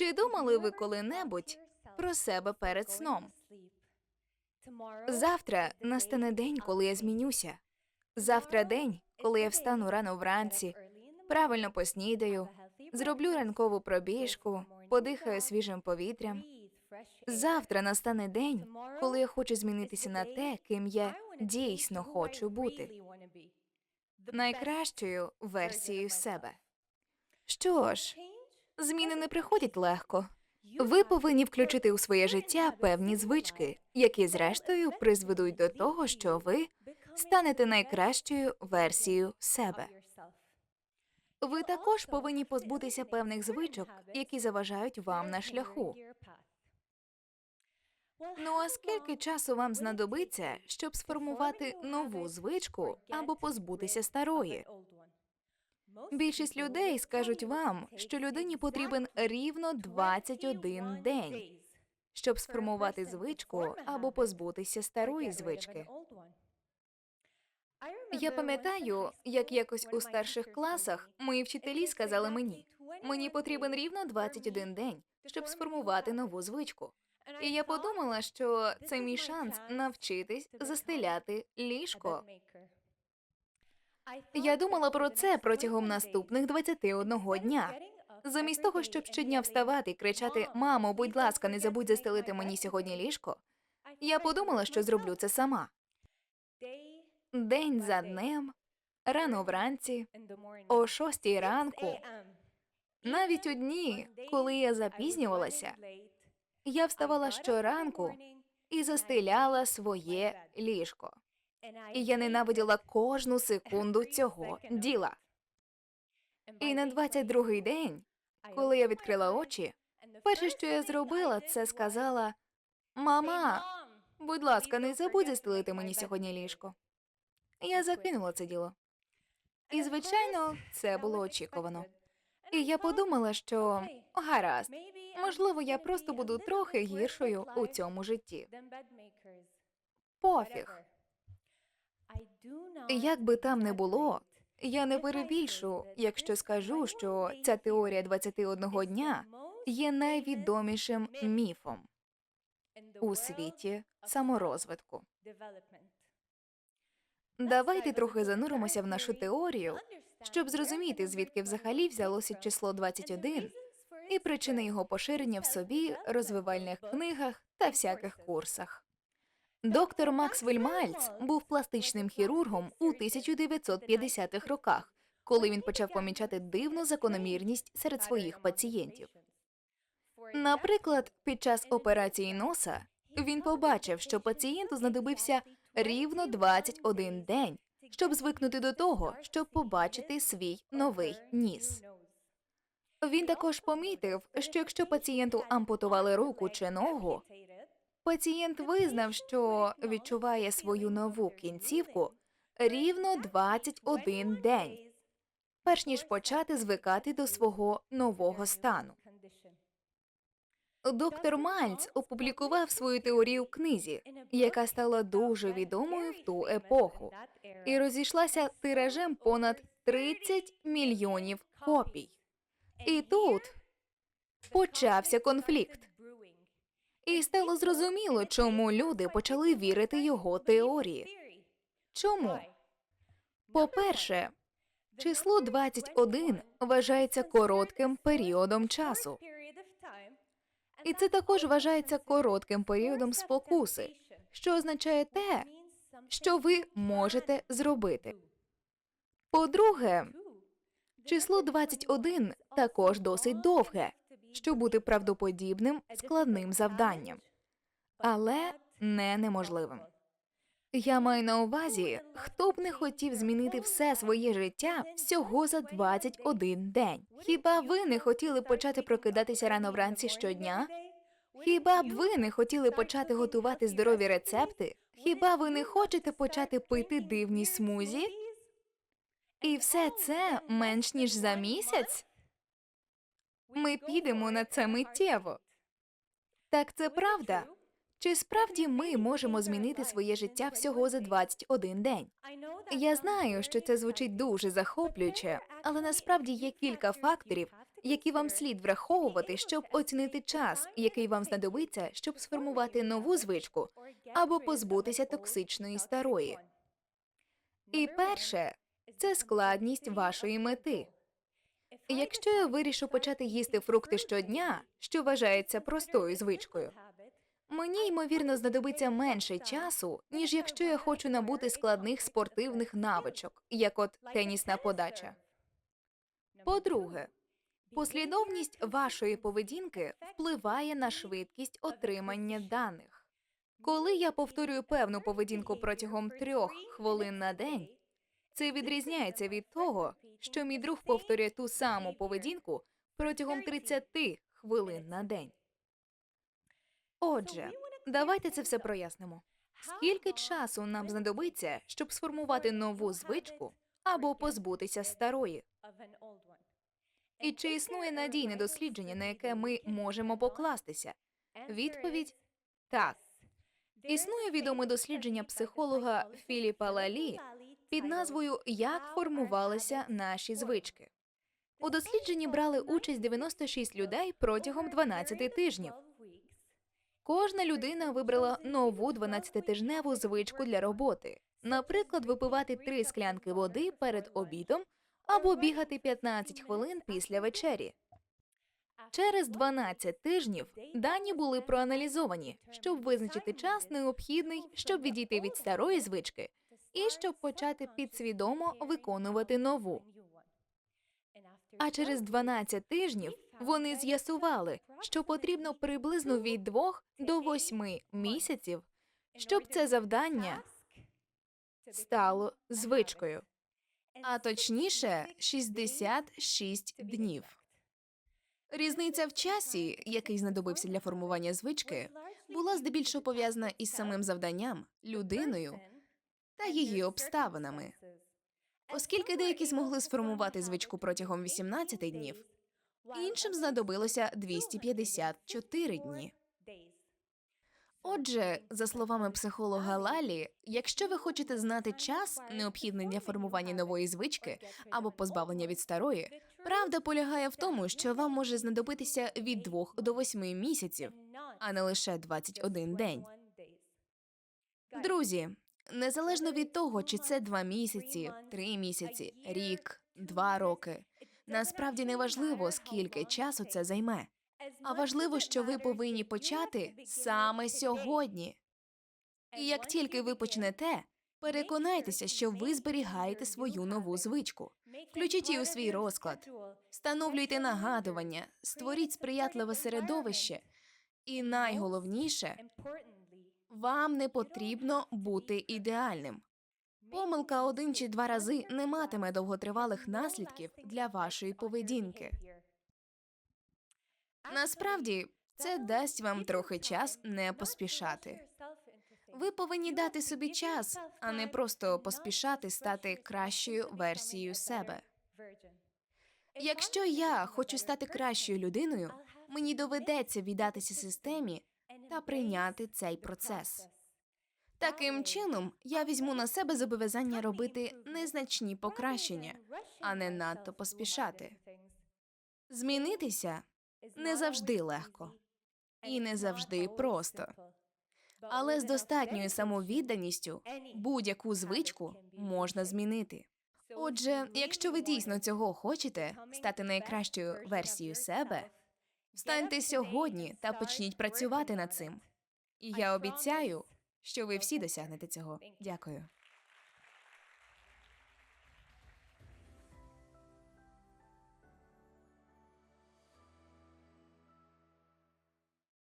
Чи думали ви коли-небудь про себе перед сном? Завтра настане день, коли я змінюся. Завтра день, коли я встану рано вранці, правильно поснідаю, зроблю ранкову пробіжку, подихаю свіжим повітрям. Завтра настане день, коли я хочу змінитися на те, ким я дійсно хочу бути, найкращою версією себе. Що ж, зміни не приходять легко. Ви повинні включити у своє життя певні звички, які зрештою призведуть до того, що ви станете найкращою версією себе. Ви також повинні позбутися певних звичок, які заважають вам на шляху. Ну а скільки часу вам знадобиться, щоб сформувати нову звичку або позбутися старої? Більшість людей скажуть вам, що людині потрібен рівно 21 день, щоб сформувати звичку або позбутися старої звички. Я пам'ятаю, як якось у старших класах мої вчителі сказали мені, мені потрібен рівно 21 день, щоб сформувати нову звичку. І я подумала, що це мій шанс навчитись застеляти ліжко. Я думала про це протягом наступних 21 дня. Замість того, щоб щодня вставати і кричати Мамо, будь ласка, не забудь застелити мені сьогодні ліжко. Я подумала, що зроблю це сама. День за днем, рано вранці, о шостій ранку, навіть у дні, коли я запізнювалася, я вставала щоранку і застеляла своє ліжко. І я ненавиділа кожну секунду цього діла. І на 22-й день, коли я відкрила очі, перше, що я зробила, це сказала Мама, будь ласка, не забудь застелити мені сьогодні ліжко. Я закинула це діло. І, звичайно, це було очікувано. І я подумала, що гаразд, можливо, я просто буду трохи гіршою у цьому житті. Пофіг. Як би там не було, я не перебільшу, якщо скажу, що ця теорія 21 дня є найвідомішим міфом у світі саморозвитку. Давайте трохи зануримося в нашу теорію, щоб зрозуміти, звідки взагалі взялося число 21 і причини його поширення в собі, розвивальних книгах та всяких курсах. Доктор Максвель Мальц був пластичним хірургом у 1950-х роках, коли він почав помічати дивну закономірність серед своїх пацієнтів. Наприклад, під час операції носа він побачив, що пацієнту знадобився рівно 21 день, щоб звикнути до того, щоб побачити свій новий ніс. Він також помітив, що якщо пацієнту ампутували руку чи ногу, пацієнт визнав, що відчуває свою нову кінцівку рівно 21 день, перш ніж почати звикати до свого нового стану. Доктор Мальц опублікував свою теорію в книзі, яка стала дуже відомою в ту епоху, і розійшлася тиражем понад 30 мільйонів копій. І тут почався конфлікт. І стало зрозуміло, чому люди почали вірити його теорії. Чому? По-перше, число 21 вважається коротким періодом часу. І це також вважається коротким періодом спокуси, що означає те, що ви можете зробити. По-друге, число 21 також досить довге, щоб бути правдоподібним складним завданням, але не неможливим. Я маю на увазі, хто б не хотів змінити все своє життя всього за 21 день. Хіба ви не хотіли почати прокидатися рано вранці щодня? Хіба б ви не хотіли почати готувати здорові рецепти? Хіба ви не хочете почати пити дивні смузі? І все це менш ніж за місяць? Ми підемо на це миттєво. Так це правда. Чи справді ми можемо змінити своє життя всього за 21 день? Я знаю, що це звучить дуже захоплююче, але насправді є кілька факторів, які вам слід враховувати, щоб оцінити час, який вам знадобиться, щоб сформувати нову звичку або позбутися токсичної старої. І перше це складність вашої мети. Якщо я вирішу почати їсти фрукти щодня, що вважається простою звичкою, мені ймовірно знадобиться менше часу, ніж якщо я хочу набути складних спортивних навичок, як от тенісна подача. По-друге, послідовність вашої поведінки впливає на швидкість отримання даних. Коли я повторюю певну поведінку протягом трьох хвилин на день, це відрізняється від того, що мій друг повторює ту саму поведінку протягом 30 хвилин на день. Отже, давайте це все прояснимо. Скільки часу нам знадобиться, щоб сформувати нову звичку або позбутися старої? І чи існує надійне дослідження, на яке ми можемо покластися? Відповідь так. Існує відоме дослідження психолога Філіпа Лалі під назвою Як формувалися наші звички. У дослідженні брали участь 96 людей протягом 12 тижнів. Кожна людина вибрала нову 12-тижневу звичку для роботи. Наприклад, випивати три склянки води перед обідом або бігати 15 хвилин після вечері. Через 12 тижнів дані були проаналізовані, щоб визначити час необхідний, щоб відійти від старої звички, і щоб почати підсвідомо виконувати нову. А через 12 тижнів вони з'ясували, що потрібно приблизно від 2 до 8 місяців, щоб це завдання стало звичкою, а точніше 66 днів. Різниця в часі, який знадобився для формування звички, була здебільшого пов'язана із самим завданням, людиною та її обставинами. Оскільки деякі змогли сформувати звичку протягом 18 днів, іншим знадобилося 254 дні. Отже, за словами психолога Лалі, якщо ви хочете знати час, необхідний для формування нової звички або позбавлення від старої, правда полягає в тому, що вам може знадобитися від 2 до 8 місяців, а не лише 21 день. Друзі, незалежно від того, чи це 2 місяці, 3 місяці, рік, 2 роки, насправді не важливо, скільки часу це займе. А важливо, що ви повинні почати саме сьогодні. І як тільки ви почнете, переконайтеся, що ви зберігаєте свою нову звичку. Включіть її у свій розклад, встановлюйте нагадування, створіть сприятливе середовище, і найголовніше, вам не потрібно бути ідеальним. Помилка один чи два рази не матиме довготривалих наслідків для вашої поведінки. Насправді, це дасть вам трохи час не поспішати. Ви повинні дати собі час, а не просто поспішати стати кращою версією себе. Якщо я хочу стати кращою людиною, мені доведеться віддатися системі та прийняти цей процес. Таким чином, я візьму на себе зобов'язання робити незначні покращення, а не надто поспішати. Змінитися не завжди легко і не завжди просто. Але з достатньою самовідданістю будь-яку звичку можна змінити. Отже, якщо ви дійсно цього хочете стати найкращою версією себе, встаньте сьогодні та почніть працювати над цим. І я обіцяю, що ви всі досягнете цього. Дякую.